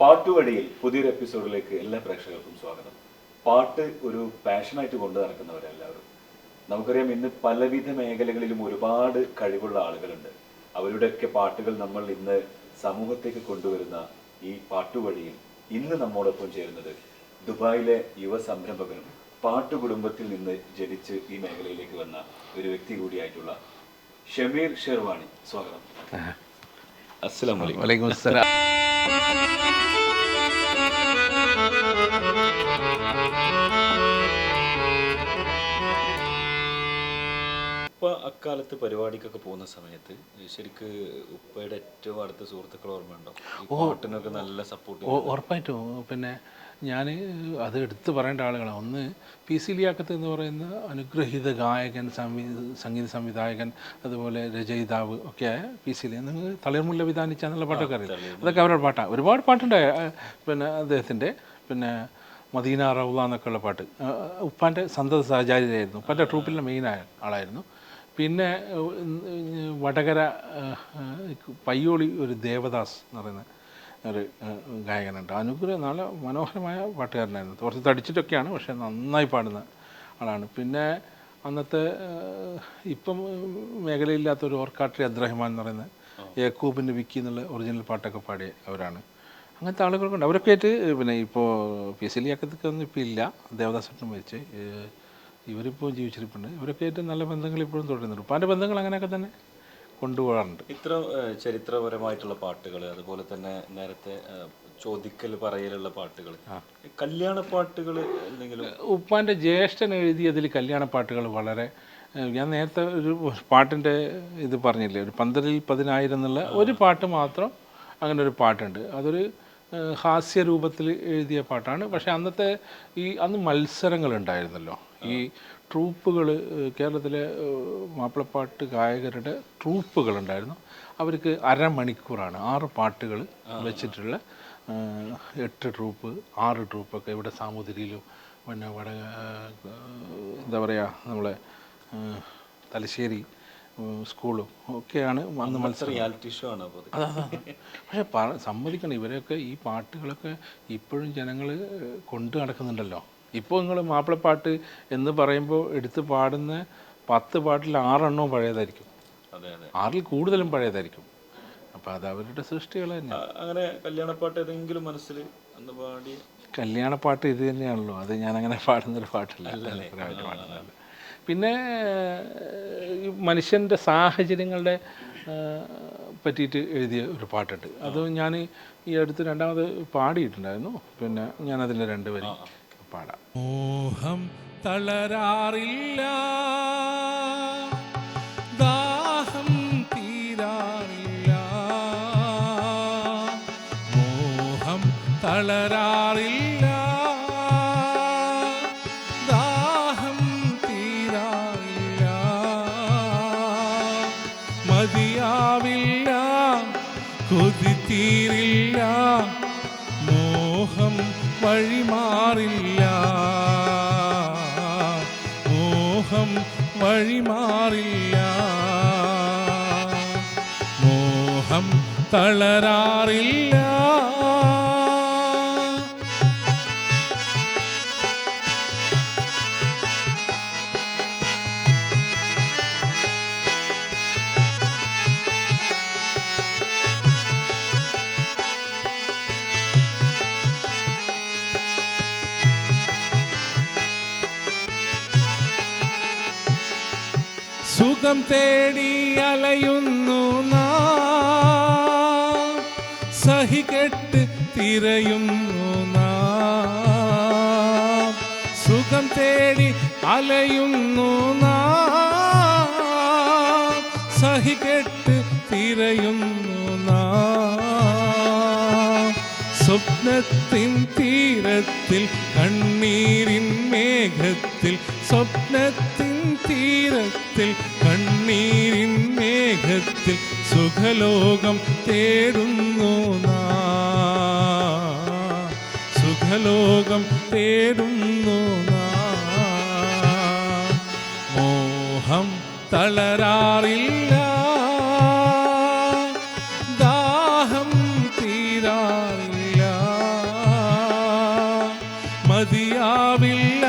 പാട്ടുവഴിയിൽ പുതിയൊരു എപ്പിസോഡിലേക്ക് എല്ലാ പ്രേക്ഷകർക്കും സ്വാഗതം. പാട്ട് ഒരു പാഷനായിട്ട് കൊണ്ടു നടക്കുന്നവരെല്ലാവരും. നമുക്കറിയാം ഇന്ന് പലവിധ മേഖലകളിലും ഒരുപാട് കഴിവുള്ള ആളുകളുണ്ട്. അവരുടെയൊക്കെ പാട്ടുകൾ നമ്മൾ ഇന്ന് സമൂഹത്തേക്ക് കൊണ്ടുവരുന്ന ഈ പാട്ടുവഴിയിൽ ഇന്ന് നമ്മോടൊപ്പം ചേരുന്നത് ദുബായിലെ യുവ സംരംഭകനും പാട്ടു കുടുംബത്തിൽ നിന്ന് ജനിച്ച് ഈ മേഖലയിലേക്ക് വന്ന ഒരു വ്യക്തി കൂടിയായിട്ടുള്ള ഷമീർ ഷെർവാണി. സ്വാഗതം. അസ്സലാമു അലൈക്കും വലൈക്കും അസ്സലാം ഉപ്പ അക്കാലത്ത് പരിപാടിക്കൊക്കെ പോകുന്ന സമയത്ത് ശരിക്ക് ഉപ്പയുടെ ഏറ്റവും അടുത്ത സുഹൃത്തുക്കൾ ഓർമ്മയുണ്ടോ? ഓട്ടിനൊക്കെ പാട്ടിനൊക്കെ നല്ല സപ്പോർട്ട് ഉറപ്പായിട്ടും. പിന്നെ ഞാൻ അത് എടുത്തു പറയേണ്ട ആളുകളാണ് ഒന്ന് പി സി ലിയാക്കത്ത് എന്ന് പറയുന്ന അനുഗ്രഹീത ഗായകൻ സംവി സംഗീത സംവിധായകൻ അതുപോലെ രചയിതാവ് ഒക്കെ പി സി ലിയ. നിങ്ങൾ തളിർമുല്ല വിധാനിച്ച എന്നുള്ള പാട്ടൊക്കെ അറിയാം. അതൊക്കെ അവരുടെ പാട്ടാണ് ഒരുപാട് പാട്ടുണ്ട് പിന്നെ അദ്ദേഹത്തിന്റെ പിന്നെ മദീന റൗല എന്നൊക്കെയുള്ള പാട്ട്. ഉപ്പാന്റെ സന്തത സഹചാരിയായിരുന്നു. ഉപ്പാന്റെ ട്രൂപ്പിലെ മെയിനായ ആളായിരുന്നു. പിന്നെ വടകര പയ്യോളി ഒരു ദേവദാസ് എന്ന് പറയുന്ന ഒരു ഗായകനുണ്ട്. അനുഗ്രഹം നല്ല മനോഹരമായ പാട്ടുകാരനായിരുന്നു. കുറച്ച് തടിച്ചിട്ടൊക്കെയാണ് പക്ഷേ നന്നായി പാടുന്ന ആളാണ്. പിന്നെ അന്നത്തെ ഇപ്പം മേഖലയില്ലാത്ത ഒരു ഓർക്കാട്രി അബ്ദുറഹ്മാൻ എന്ന് പറയുന്ന യേക്കൂബിന്റെ വിക്കി എന്നുള്ള ഒറിജിനൽ പാട്ടൊക്കെ പാടിയ അവരാണ്. അങ്ങനത്തെ ആളുകളൊക്കെ ഉണ്ട് അവരൊക്കെ ആയിട്ട് പിന്നെ ഇപ്പോൾ പി എസ് എൽ ഒന്നും ഇപ്പോൾ ഇല്ല ദേവദാസട്ടും ഏഹ് ഇവരിപ്പോൾ ജീവിച്ചിരിപ്പുണ്ട്. ഇവരൊക്കെ ആയിട്ട് നല്ല ബന്ധങ്ങൾ ഇപ്പോഴും തുടരുന്നുണ്ട്. ഉപ്പാന്റെ ബന്ധങ്ങൾ അങ്ങനെയൊക്കെ തന്നെ? കൊണ്ടുപോകാറുണ്ട്. ഇത്ര ചരിത്രപരമായിട്ടുള്ള പാട്ടുകൾ അതുപോലെ തന്നെ നേരത്തെ ചോദിക്കൽ പറയലുള്ള പാട്ടുകൾ കല്യാണ പാട്ടുകൾ എന്തെങ്കിലും? ഉപ്പാന്റെ ജ്യേഷ്ഠൻ എഴുതിയതിൽ കല്യാണ പാട്ടുകൾ വളരെ ഞാൻ നേരത്തെ ഒരു പാട്ടിന്റെ ഇത് പറഞ്ഞില്ലേ ഒരു പന്തലിൽ പതിനായിരം എന്നുള്ള ഒരു പാട്ട് മാത്രം അങ്ങനെ ഒരു പാട്ടുണ്ട്. അതൊരു ഹാസ്യ രൂപത്തിൽ എഴുതിയ പാട്ടാണ്. പക്ഷേ അന്നത്തെ ഈ അന്ന് മത്സരങ്ങളുണ്ടായിരുന്നല്ലോ. ഈ ട്രൂപ്പുകൾ കേരളത്തിലെ മാപ്പിളപ്പാട്ട് ഗായകരുടെ ട്രൂപ്പുകൾ ഉണ്ടായിരുന്നു അവർക്ക് അരമണിക്കൂറാണ് ആറ് പാട്ടുകൾ വെച്ചിട്ടുള്ള എട്ട് ട്രൂപ്പ് ആറ് ട്രൂപ്പൊക്കെ ഇവിടെ സാമൂതിരിയിലും പിന്നെ വട എന്താ പറയുക നമ്മളെ തലശ്ശേരി സ്കൂളും ഒക്കെയാണ് അന്ന് മത്സരം. റിയാലിറ്റി ഷോ ആണ്. പക്ഷെ സമ്മതിക്കണം. ഇവരെയൊക്കെ ഈ പാട്ടുകളൊക്കെ ഇപ്പോഴും ജനങ്ങൾ കൊണ്ടു നടക്കുന്നുണ്ടല്ലോ. ഇപ്പോൾ നിങ്ങൾ മാപ്പിളപ്പാട്ട് എന്ന് പറയുമ്പോൾ എടുത്ത് പാടുന്ന പത്ത് പാട്ടിൽ ആറെണ്ണവും പഴയതായിരിക്കും. ആറിൽ കൂടുതലും പഴയതായിരിക്കും. അപ്പം അത് അവരുടെ സൃഷ്ടികൾ തന്നെ. അങ്ങനെ കല്യാണപ്പാട്ട് ഏതെങ്കിലും മനസ്സിൽ അന്ന് പാടി കല്യാണപ്പാട്ട് ഇത് തന്നെയാണല്ലോ. അത് ഞാനങ്ങനെ പാടുന്നൊരു പാട്ടല്ല. പാടുന്നതല്ല. പിന്നെ ഈ മനുഷ്യന്റെ സാഹചര്യങ്ങളുടെ പറ്റിയിട്ട് എഴുതിയ ഒരു പാട്ടുണ്ട്. അത് ഞാൻ ഈ അടുത്ത് രണ്ടാമത് പാടിയിട്ടുണ്ടായിരുന്നു. പിന്നെ ഞാനതിന്റെ രണ്ട് വരി പാടാം. മോഹം തളരാറില്ല. വഴിമാറില്ല. മോഹം വഴിമാറില്ല. മോഹം തളരാറില്ല. സുഖം തേടി അലയുന്നു നാം. സഹികെട്ട് തിരയുന്നു നാം. സുഖം തേടി അലയുന്നു നാം. സഹികെട്ട് തിരയുന്നു നാം. സ്വപ്നത്തിൻ തീരത്തിൽ കണ്ണീരിൻ മേഘത്തിൽ സ്വപ്നത്തിൻ തീരത്തിൽ കണ്ണീരിൻ മേഘത്തിൽ സുഖലോകം തേടുന്നു സുഖലോകം തേടുന്നു മോഹം തളരാറില്ല. ദാഹം തീരാറില്ല. മതിയാവില്ല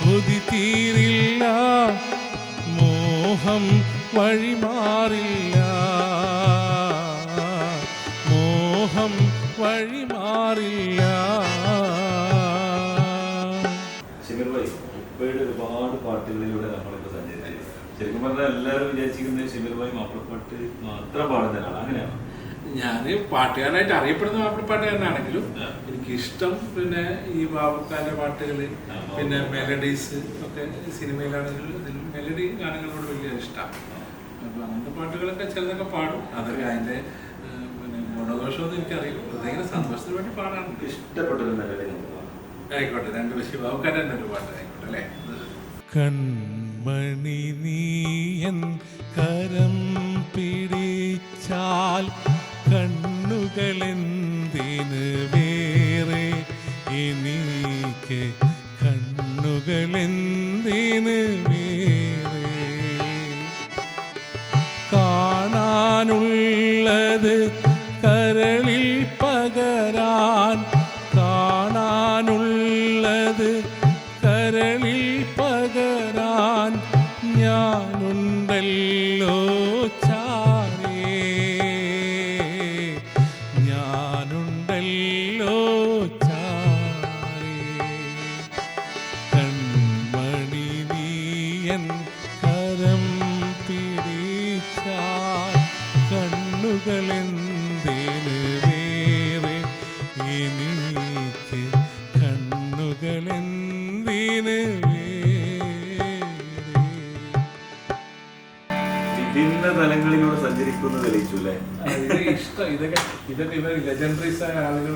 കൊതി തീരില്ല. മോഹം വഴിമാറില്ല. മോഹം വഴിമാറില്ല. ഒരുപാട് പാട്ടുകളിലൂടെ നമ്മളിപ്പോൾ സഞ്ചരിച്ചു ശരിക്കും പറഞ്ഞാൽ എല്ലാവരും വിചാരിച്ചിരിക്കുന്നത് ഷിമിർ ഭായി മാപ്പിളപ്പാട്ട് മാത്രം പാടുന്ന ഒരാളാണ് അങ്ങനെയാണോ? ഞാൻ പാട്ടുകാരനായിട്ട് അറിയപ്പെടുന്ന മാപ്പിളപ്പാട്ടുകാരനാണെങ്കിലും എനിക്ക് ഇഷ്ടം പിന്നെ ഈ ബാബുക്കാരുടെ പാട്ടുകൾ പിന്നെ മെലഡീസ് ഒക്കെ സിനിമയിലാണെങ്കിലും മെലഡി ഗാനങ്ങളോട് വലിയ ഇഷ്ടമാണ്. അപ്പോൾ അങ്ങനത്തെ പാട്ടുകളൊക്കെ ചിലതൊക്കെ പാടും. അതൊക്കെ അതിന്റെ പിന്നെ ഗുണദോഷമൊന്നും എനിക്കറിയില്ല. എന്തെങ്കിലും സന്തോഷത്തിന് വേണ്ടി പാടാറുണ്ട്. ഇഷ്ടപ്പെട്ടൊരു. ആയിക്കോട്ടെ രണ്ട് ശിവാവുക്കാരൻ തന്നെ ഒരു പാട്ട് ആയിക്കോട്ടെ അല്ലേ? കൺമണി നീയൻ കരം പിടിച്ചാൽ കണ്ണുകളെന്തിന് ലെജൻഡറീസ് ആയ ആളുകൾ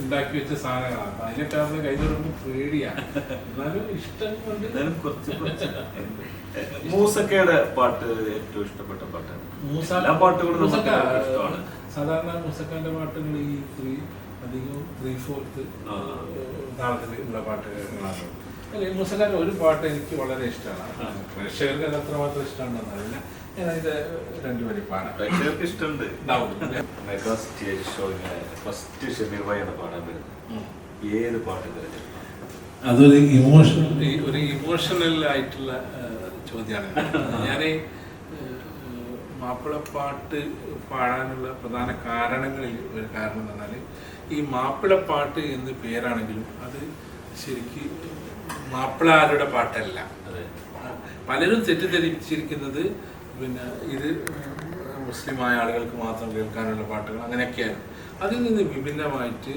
ഉണ്ടാക്കി വെച്ച സാധനങ്ങളാണ് അപ്പൊ അതിനൊക്കെ നമ്മൾ കൈ തുടങ്ങുമ്പോൾ പേടിയാണ് എന്നാലും ഇഷ്ടം കൊണ്ട് എന്നാലും കുറച്ച് കുറച്ച്. മൂസക്കയുടെ പാട്ട് ഏറ്റവും ഇഷ്ടപ്പെട്ട പാട്ടാണ്. എല്ലാ പാട്ടുകളും നമുക്ക് ഇഷ്ടമാണ്. സാധാരണ മൂസക്കാന്റെ പാട്ടുകൾ ഈ ത്രീ അധികവും ത്രീ ഫോർത്ത്. താളത്തിൽ ഉള്ള പാട്ടുകളാണ്. അല്ലെ മുസക്കാന്റെ ഒരു പാട്ട് എനിക്ക് വളരെ ഇഷ്ടമാണ്. പ്രേക്ഷകർക്ക് അത് അത്രമാത്രം ഇഷ്ടമാണെന്ന് അറിയില്ല. ഞാൻ അതിന്റെ രണ്ടുപേരും പാടാം പ്രേക്ഷകർക്ക് ഇഷ്ടമുണ്ട് ഉണ്ടാവും. മെഗാ സ്റ്റേജ് ഷോയിലെ ഫസ്റ്റ് ഷമീർ ഭായിയാണ് പാടാൻ വരുന്നത്. ഉം. ഏത് പാട്ട് തിരഞ്ഞെടുക്കും അതൊരു ഇമോഷൻ ഒരു ഇമോഷണൽ ആയിട്ടുള്ള ചോദ്യമാണ്. ഞാൻ മാപ്പിളപ്പാട്ട് പാടാനുള്ള പ്രധാന കാരണങ്ങളിൽ ഒരു കാരണം എന്ന് പറഞ്ഞാൽ ഈ മാപ്പിളപ്പാട്ട് എന്ന് പേരാണെങ്കിലും അത് ശരിക്ക് മാപ്പിളാരുടെ പാട്ടല്ല. പലരും തെറ്റിദ്ധരിച്ചിരിക്കുന്നത് പിന്നെ ഇത് മുസ്ലിമായ ആളുകൾക്ക് മാത്രം കേൾക്കാനുള്ള പാട്ടുകൾ അങ്ങനെയൊക്കെയാണ്. അതിൽ നിന്ന് വിഭിന്നമായിട്ട്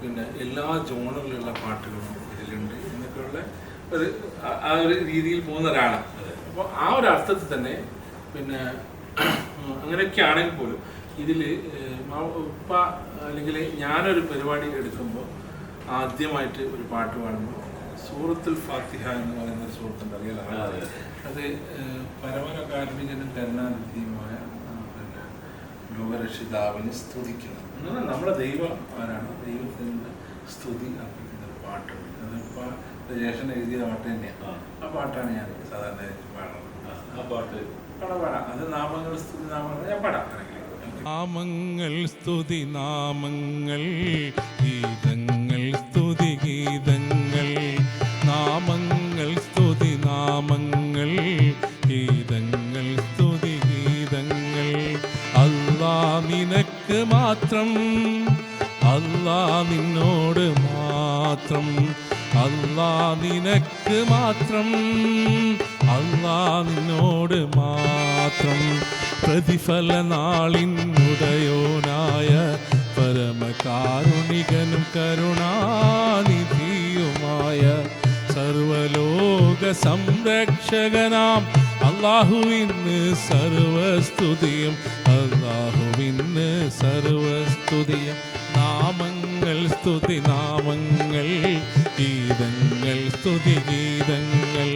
പിന്നെ എല്ലാ ജോണുകളിലുള്ള പാട്ടുകളും ഇതിലുണ്ട് എന്നൊക്കെയുള്ള ഒരു ആ- ആ ഒരു രീതിയിൽ പോകുന്ന ഒരാളാണ് അപ്പോൾ ആ ഒരു അർത്ഥത്തിൽ തന്നെ പിന്നെ അങ്ങനെയൊക്കെ ആണെങ്കിൽ പോലും ഇതിൽ ഉപ്പ അല്ലെങ്കിൽ ഞാനൊരു പരിപാടി എടുക്കുമ്പോൾ ആദ്യമായിട്ട് ഒരു പാട്ട് പാടുമ്പോൾ സൂറത്തുൽ ഫാത്തിഹ എന്ന് പറയുന്ന ഒരു സുഹൃത്തുണ്ട് അറിയാലോ? അതെ. പരമകാരുണികനും കരുണാനിധിയുമായ പിന്നെ ലോകരക്ഷിതാവിനെ സ്തുതിക്കുന്നു എന്നാൽ നമ്മുടെ ദൈവം ആരാണ്? ദൈവത്തിന്റെ സ്തുതി അർപ്പിക്കുന്ന ഒരു പാട്ടുണ്ട്. അതിപ്പോൾ ജേഷൻ എഴുതിയ പാട്ട് തന്നെയാണ് ആ. പാട്ടാണ് ഞാൻ സാധാരണ പാടുന്നത്. ആ, ആ പാട്ട്. പാടാം പാടാം. അത് നാമങ്ങൾ സ്തുതി നാമങ്ങൾ. ഞാൻ പാടാം. നാമങ്ങൾ സ്തുതി നാമങ്ങൾ ഗീതങ്ങൾ മാത്രം. അല്ലാ നിന്നോട് മാത്രം. അല്ലാ നിനക്ക് മാത്രം. അല്ലാ നിന്നോട് മാത്രം. പ്രതിഫല നാളിനുടയോനായ പരമകാരുണികനും കരുണാനിധിയുമായ സർവലോക സംരക്ഷകനാം അള്ളാഹുവിന് സർവസ്തുതിയും അള്ളാഹുവിന് സർവസ്തുതിയും. നാമങ്ങൾ സ്തുതി നാമങ്ങൾ ഗീതങ്ങൾ സ്തുതി ഗീതങ്ങൾ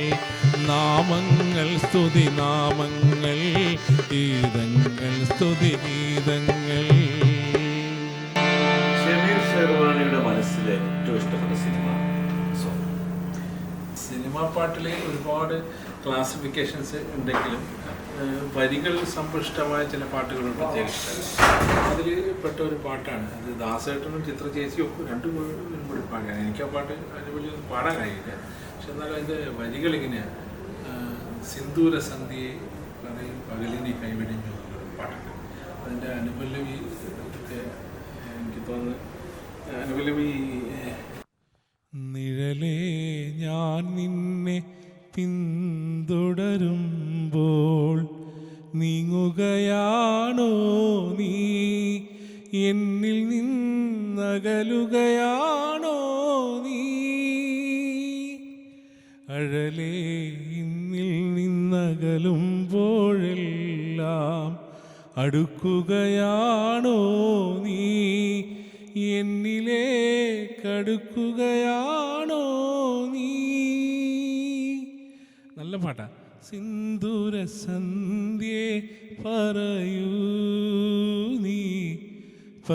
നാമങ്ങൾ സ്തുതി നാമങ്ങൾ ഗീതങ്ങൾ സ്തുതി ഗീതങ്ങൾ. ഷമീർ ഷെർവാണിയുടെ മനസ്സിലെ ഏറ്റവും ഇഷ്ടപ്പെട്ട സിനിമ? സിനിമാ പാട്ടിലെ ഒരുപാട് ക്ലാസിഫിക്കേഷൻസ് ഉണ്ടെങ്കിലും വരികൾ സമ്പുഷ്ടമായ ചില പാട്ടുകൾ അതിൽ പെട്ട ഒരു പാട്ടാണ്. അത് ദാസേട്ടനും ചിത്ര ചേച്ചിയും ഒക്കെ രണ്ടു പേരും കൂടി പാടിയാണ്. എനിക്ക് ആ പാട്ട് അതിന് വലിയ പാടാൻ കഴിയില്ല. പക്ഷെ എന്നാലും അതിന്റെ വരികൾ ഇങ്ങനെയാണ് സിന്ദൂര സന്ധ്യയെ പറയും പകലിനെ കൈവിടിഞ്ഞു എന്നുള്ളൊരു പാട്ടുണ്ട്. അതിന്റെ അനുപല്ലവി എനിക്ക് തോന്നുന്നു അനുപല്ലവി നിഴലേ ഞാൻ നിന്നെ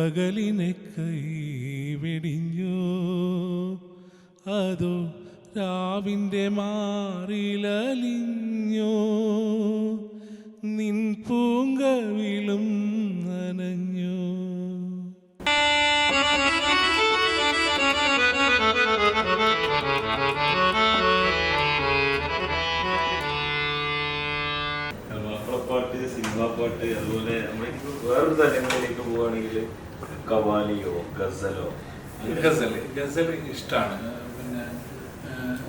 പകലിനെ കൈവെടിഞ്ഞോ അതോ രാവിന്റെ മാറിലലിഞ്ഞു. നിൻ പൂങ്കവിളും നനഞ്ഞോ. പാട്ട് സിനിമാ പാട്ട് അതുപോലെ നമ്മളിപ്പോ വേറൊരു തലങ്ങളിലേക്ക് പോവുകയാണെങ്കിൽ കവാലിയോ ഗസലോ? ഗസൽ ഗസൽ ഇഷ്ടമാണ് പിന്നെ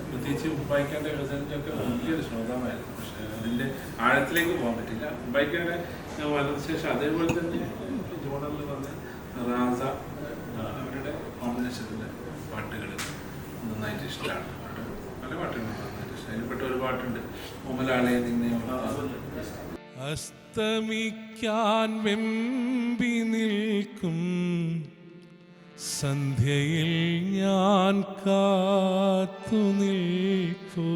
പ്രത്യേകിച്ച് ഉപ്പായിക്കാന്റെ ഗസലിന്റെയൊക്കെ വലിയൊരു ശ്രോതാവായിരുന്നു. പക്ഷേ അതിന്റെ ആഴത്തിലേക്ക് പോകാൻ പറ്റില്ല. ഉപ്പായിക്കാന്റെ വന്നതിന് ശേഷം അതേപോലെ തന്നെ ജോണറിൽ വന്ന റാസ അവരുടെ കോമ്പിനേഷനിലെ പാട്ടുകൾ നന്നായിട്ട് ഇഷ്ടമാണ് പല പാട്ടുകളും നന്നായിട്ട് ഇഷ്ടം അതിൽപ്പെട്ട ഒരു പാട്ടുണ്ട് ഒമലാളെ നിന്നെ അസ്തമിക്കാൻ വെമ്പി നിൽക്കും. സന്ധ്യയിൽ ഞാൻ കാത്തു നിൽക്കൂ.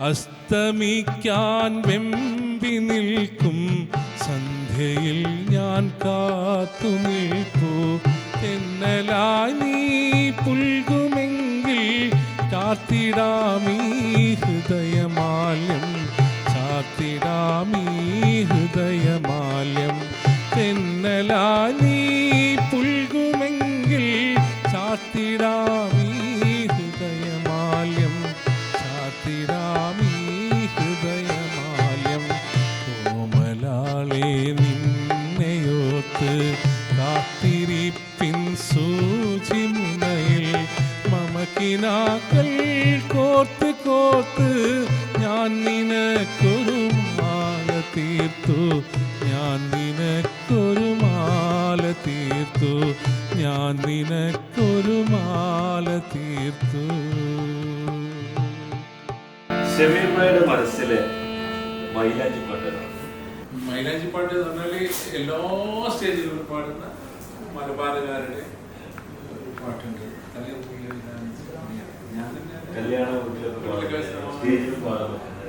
അസ്തമിക്കാൻ വെമ്പി നിൽക്കും. സന്ധ്യയിൽ ഞാൻ കാത്തു നിൽക്കൂ. എന്നലായി നീ പുൽകുമെങ്കിൽ കാത്തിടാമീ ഹൃദയമാല്യം. ചാത്തിടാമീ ഹൃദയമാല്യം. തെന്നലായി നീ പുൽകുമെങ്കിൽ ചാത്തിടാമീ ഹൃദയമാല്യം. ചാത്തിടാമീ ഹൃദയമാല്യം. കോമലാളെ നിന്നെയോത്ത് കാത്തിരിപ്പിൻ സൂചി മുനയിൽ മമക്കിനാക്കൾ കോർത്ത് കോർത്ത് ഞാൻ നിനക്കൊരു മാല തീർത്തു ഞാൻ നിനക്കൊരു ഞാൻ നിനക്കൊരു മാല തീർത്തു. ഷമീർമയുടെ മനസ്സിലെ മൈലാഞ്ചി പാട്ടാണ് മൈലാഞ്ചി പാട്ട് എന്ന് പറഞ്ഞാൽ എല്ലാ സ്റ്റേജിലും പാടുന്ന മലബാറുകാരുടെ ഒരു പാട്ടുണ്ട്.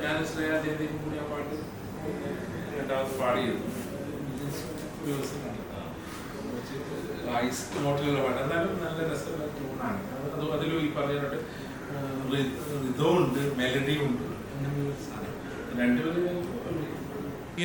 ഞാൻ ശ്രേയാദേവിയും കൂടി ആ പാട്ട് രണ്ടാമത് പാടിയിരുന്നു ദിവസം. ഐസ് മോട്ടിലുള്ള പാട്ട് എന്നാലും നല്ല രസമുള്ള ട്യൂണാണ് അത് അതിലും ഈ പറഞ്ഞിട്ട് ഇതുണ്ട് മെലഡിയും ഉണ്ട്. അങ്ങനെ ഒരു സാധനം രണ്ടുപേരും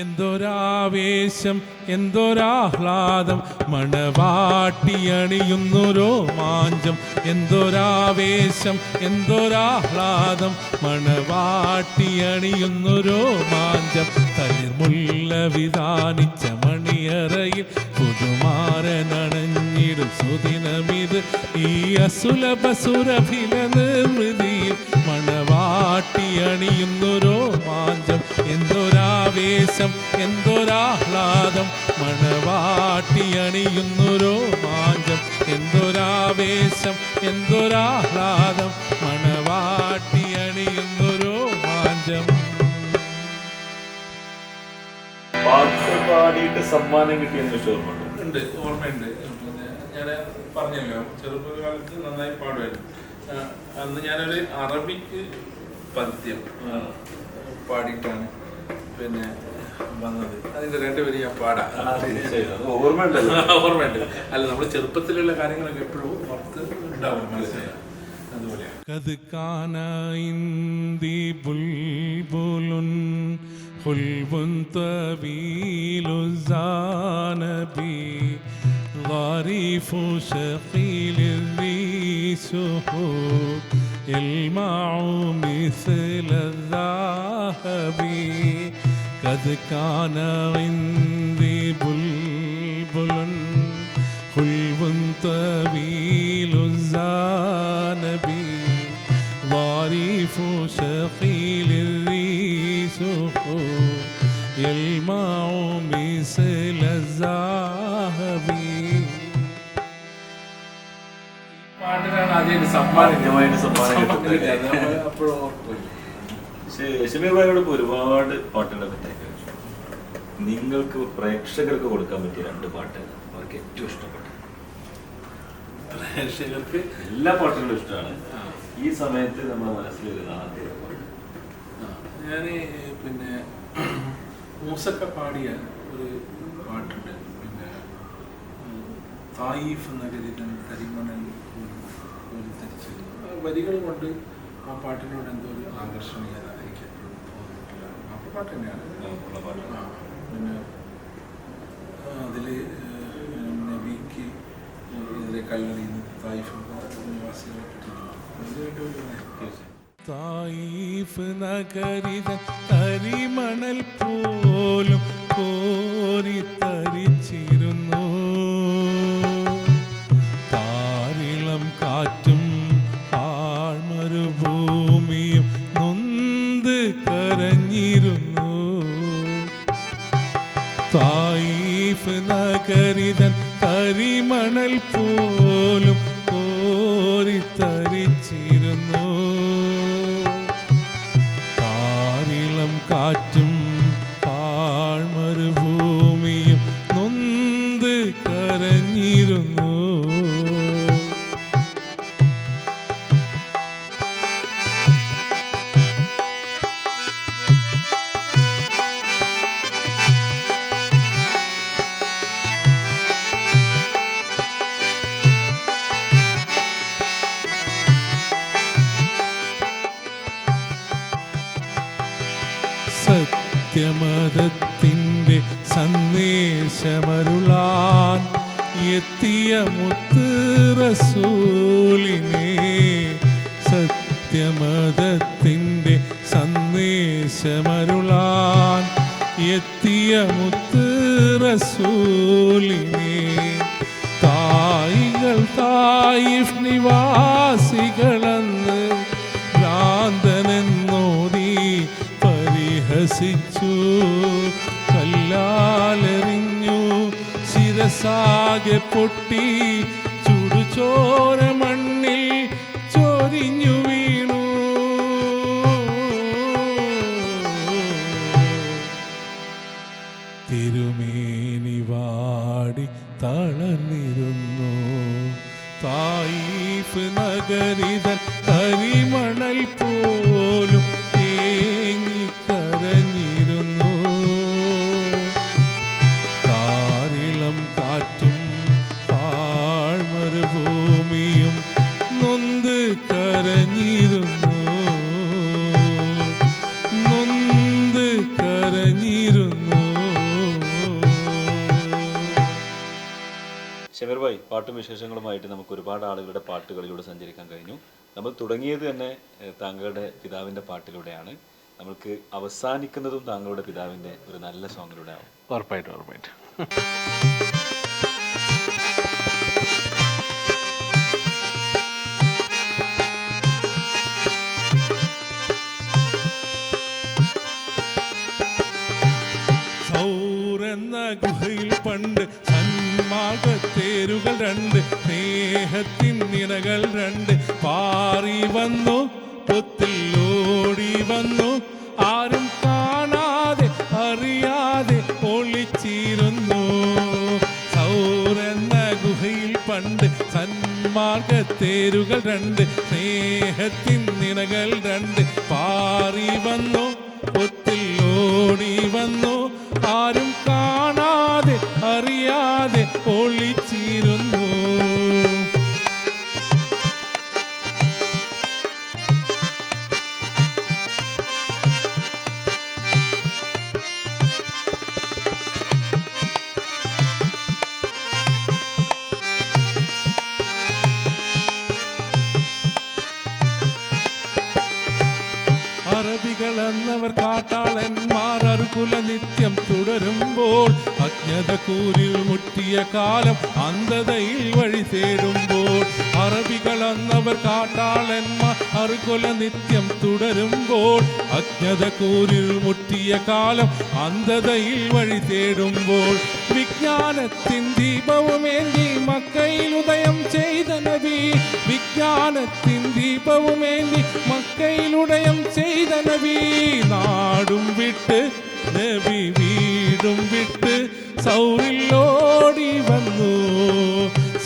എന്തൊരാവേശം എന്തൊരാഹ്ലാദം മണവാട്ടിയണിയുന്നു രോമാഞ്ചം. എന്തൊരാവേശം എന്തൊരാഹ്ലാദം മണവാട്ടിയണിയുന്നു രോമാഞ്ചം. തളിർമുല്ല വിധാനിച്ച മണിയറയിൽ പുതുമാരനണഞ്ഞിടും സുദിനമിത്. ഈ അസുലഭ സുരഭില നിർവൃതിയിൽ മണവാട്ടിയണിയുന്നു മാഞ്ചം. എന്തൊരാവേശം എന്തൊരാഹ്ലാദം. മണവാട്ടിയണിയുന്നൊരോ മാഞ്ചം. എന്തൊരാവേശം എന്തൊരാഹ്ലാദം. മണവാട്ടിയണിയുന്നു പാട്ട് പാടിയിട്ട് സമ്മാനം കിട്ടിയെന്ന് ഓർമ്മയുണ്ട് ഉണ്ട് ഓർമ്മയുണ്ട്. ഞാൻ പറഞ്ഞല്ലോ ചെറുപ്പകാലത്ത് നന്നായി പാടുമായിരുന്നു. അന്ന് ഞാനൊരു അറബിക്ക് പദ്യം പാടിയിട്ടാണ് പിന്നെ വന്നത്. അതിന്റെ രണ്ടുപേരും ഞാൻ പാടാം. ഓർമ്മയുണ്ടല്ലോ. ഓർമ്മയുണ്ട്. അല്ല നമ്മൾ ചെറുപ്പത്തിലുള്ള കാര്യങ്ങളൊക്കെ എപ്പോഴും ഓർത്ത് ഉണ്ടാവും മനസ്സിലായി? അതുപോലെയാണ്. حلب طويل الزانبي ظريف شقيل ذي سحور يلمع مثل الذهب. قد كان عندي بلبل خلب طويل الزانب ظريف شقيل ശ- ഷമീർ ഭായിയോട് ഇപ്പോൾ ഒരുപാട് പാട്ടുകളെ പറ്റി നിങ്ങൾക്ക് പ്രേക്ഷകർക്ക് കൊടുക്കാൻ പറ്റിയ രണ്ട് പാട്ട് അവർക്ക് ഏറ്റവും ഇഷ്ടപ്പെട്ട പ്രേക്ഷകർക്ക്? എല്ലാ പാട്ടുകളും ഇഷ്ടമാണ്. ഈ സമയത്ത് നമ്മുടെ മനസ്സിൽ വരുന്ന ആദ്യ പാട്ട് ഞാൻ പിന്നെ മൂസക്ക പാടിയ ഒരു പാട്ടുണ്ട്. പിന്നെ തായിഫ് എന്ന ഗതികൻ കരിമണൽ ധരിച്ചിരുന്നു. ആ വരികൾ കൊണ്ട് ആ പാട്ടിനോട് എന്തോ ഒരു ആകർഷണീയത എനിക്ക് എപ്പോഴും തോന്നിയിട്ടില്ല ആ പാട്ട്. തന്നെയാണ് പിന്നെ അതിൽ നബിക്ക് എതിരെ കല്ലെറിയുന്ന തായിഫ് നിവാസികളെ പറ്റി. തായിഫ് നഗരിത തരിമണൽ പോലും കോരി തരിച്ചിരുന്നു. താരിളം കാറ്റും ആഴ്മരുഭൂമിയും നൊന്ത് കരഞ്ഞിരുന്നു. തായിഫ് നഗരിതൻ തരിമണൽ പോലും കാറ്റും പാഴ്മരുഭൂമിയും നൊന്ത് കരഞ്ഞിരുന്നു. തായിഫ് നിവാസികളെന്ന് ഭ്രാന്തനെന്നോതി പരിഹസിച്ചു. കല്ലാലെറിഞ്ഞു ശിരസാകെ പൊട്ടി ചുടുചോര നഗരിതൻ ഒരുപാട് ആളുകളുടെ പാട്ടുകളിലൂടെ സഞ്ചരിക്കാൻ കഴിഞ്ഞു. നമ്മൾ തുടങ്ങിയത് തന്നെ താങ്കളുടെ പിതാവിന്റെ പാട്ടിലൂടെയാണ്. നമ്മൾക്ക് അവസാനിക്കുന്നതും താങ്കളുടെ പിതാവിന്റെ ഒരു നല്ല സോങ്ങിലൂടെ ആവും. ഉറപ്പായിട്ടും ഉറപ്പായിട്ടും. സൗരെന്ന ഗുഹയിൽ പണ്ട് സന്മാർഗത്തേരുകൾ രണ്ട് സ്നേഹത്തിൻ നിറകൾ രണ്ട്. പാറി വന്നു പൊത്തിൽ ഓടി വന്നു. ആരും കാണാതെ അറിയാതെ ഒളിച്ചിരുന്നു സൗരെന്ന ഗുഹയിൽ പണ്ട് സന്മാർഗത്തേരുകൾ രണ്ട് സ്നേഹത്തിൻ നിറകൾ രണ്ട്. പാറി വന്നു പൊത്തിൽ ഓടി വന്നു. കാട്ടാളന്മാർ അറുകുല നിത്യം തുടരുമ്പോൾ അജ്ഞത കൂരിൽ മുട്ടിയ കാലം അന്ധതയിൽ വഴി തേടുമ്പോൾ അറബികൾ അന്നവർ കാട്ടാളന്മാർ അറുകുല നിത്യം തുടരുമ്പോൾ അജ്ഞത കൂരിൽ മുട്ടിയ കാലം അന്ധതയിൽ വഴി തേടുമ്പോൾ വിജ്ഞാനത്തിൻ ദീപവുമേന്തി മക്കയിൽ ഉദയം ചെയ്ത നബി. വിജ്ഞാനത്തിൻ ദീപവുമേന്തി മക്കയിൽ ഉദയം ചെയ്ത നബി. നാടും വിട്ട് നബി വീടും വിട്ട് സൗറിലോടി വന്നു.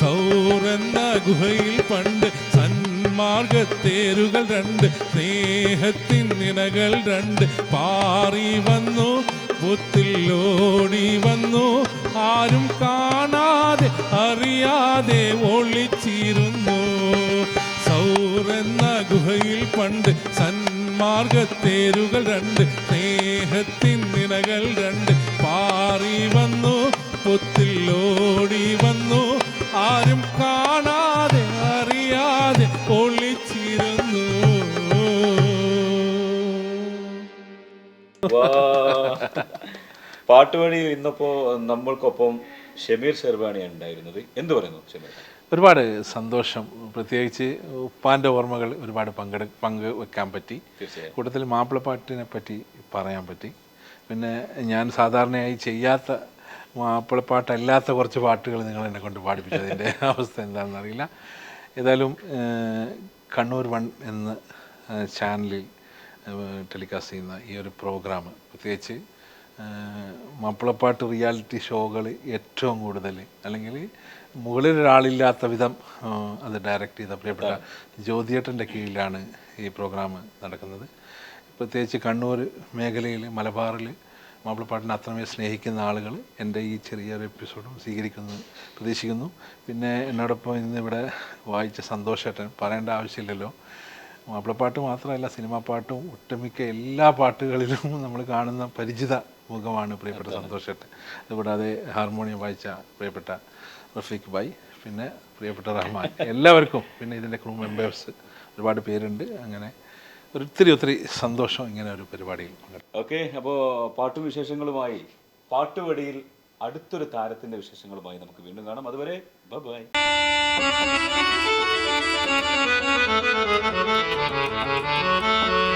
സൗറെന്ന ഗുഹയിൽ പണ്ട് സന്മാർഗത്തേരുകൾ രണ്ട് സ്നേഹത്തിൻ നിനകൾ രണ്ട് പാറി വന്നു. പുത്തിലോടി വന്നു. ആരും കാണാതെ അറിയാതെ ഒളിച്ചിരുന്നു. സൗറെന്ന ഗുഹയിൽ പണ്ട് സന്മാർഗത്തേരുകൾ രണ്ട് സ്നേഹത്തിൻ നിലകൾ രണ്ട് പാറി വന്നു പൊത്തിലോടി വന്നു ആരും കാണാതെ അറിയാതെ ഒളിച്ചിരുന്നു. പാട്ടുവഴി ഇന്നിപ്പോ നമ്മൾക്കൊപ്പം ഷമീർ ഷെർബാണിയാണ് ഉണ്ടായിരുന്നത്. എന്ത് പറയുന്നു ഷമീർ? ഒരുപാട് സന്തോഷം. പ്രത്യേകിച്ച് ഉപ്പാന്റെ ഓർമ്മകൾ ഒരുപാട് പങ്കെടു പങ്ക് വെക്കാൻ പറ്റി. കൂട്ടത്തിൽ മാപ്പിളപ്പാട്ടിനെ പറ്റി പറയാൻ പറ്റി. പിന്നെ ഞാൻ സാധാരണയായി ചെയ്യാത്ത മാപ്പിളപ്പാട്ടല്ലാത്ത കുറച്ച് പാട്ടുകൾ നിങ്ങൾ എന്നെ കൊണ്ട് പാടിപ്പിച്ചതിന്റെ അവസ്ഥ എന്താണെന്ന് അറിയില്ല. ഏതായാലും കണ്ണൂർ വൺ എന്ന ചാനലിൽ ടെലികാസ്റ്റ് ചെയ്യുന്ന ഈ ഒരു പ്രോഗ്രാം പ്രത്യേകിച്ച് മാപ്പിളപ്പാട്ട് റിയാലിറ്റി ഷോകൾ ഏറ്റവും കൂടുതൽ. അല്ലെങ്കിൽ മുകളിൽ ഒരാളില്ലാത്ത വിധം അത് ഡയറക്റ്റ് ചെയ്ത പ്രിയപ്പെട്ട ജ്യോതിയേട്ടന്റെ കീഴിലാണ് ഈ പ്രോഗ്രാം നടക്കുന്നത്. പ്രത്യേകിച്ച് കണ്ണൂർ മേഖലയിൽ മലബാറിൽ മാപ്പിളപ്പാട്ടിനെ അത്രമേൽ സ്നേഹിക്കുന്ന ആളുകൾ എന്റെ ഈ ചെറിയൊരു എപ്പിസോഡും സ്വീകരിക്കുന്നു പ്രതീക്ഷിക്കുന്നു. പിന്നെ എന്നോടൊപ്പം ഇന്ന് ഇവിടെ വായിച്ച സന്തോഷേട്ടൻ പറയേണ്ട ആവശ്യമില്ലല്ലോ. മാപ്പിളപ്പാട്ട് മാത്രമല്ല സിനിമാ പാട്ടും ഒട്ടുമിക്ക എല്ലാ പാട്ടുകളിലും നമ്മൾ കാണുന്ന പരിചിത മുഖമാണ് പ്രിയപ്പെട്ട സന്തോഷത്തെ അതുകൂടാതെ ഹാർമോണിയം വായിച്ച പ്രിയപ്പെട്ട റഫീഖ് ബായ് പിന്നെ പ്രിയപ്പെട്ട റഹ്മാൻ. എല്ലാവർക്കും പിന്നെ ഇതിന്റെ ക്രൂ മെമ്പേഴ്സ് ഒരുപാട് പേരുണ്ട്. അങ്ങനെ ഒത്തിരി ഒത്തിരി സന്തോഷം ഇങ്ങനെ ഒരു പരിപാടിയിൽ ഓക്കെ അപ്പോൾ പാട്ടുവിശേഷങ്ങളുമായി പാട്ടുവടിയിൽ അടുത്തൊരു താരത്തിന്റെ വിശേഷങ്ങളുമായി നമുക്ക് വീണ്ടും കാണാം. അതുവരെ ബൈ Thank you.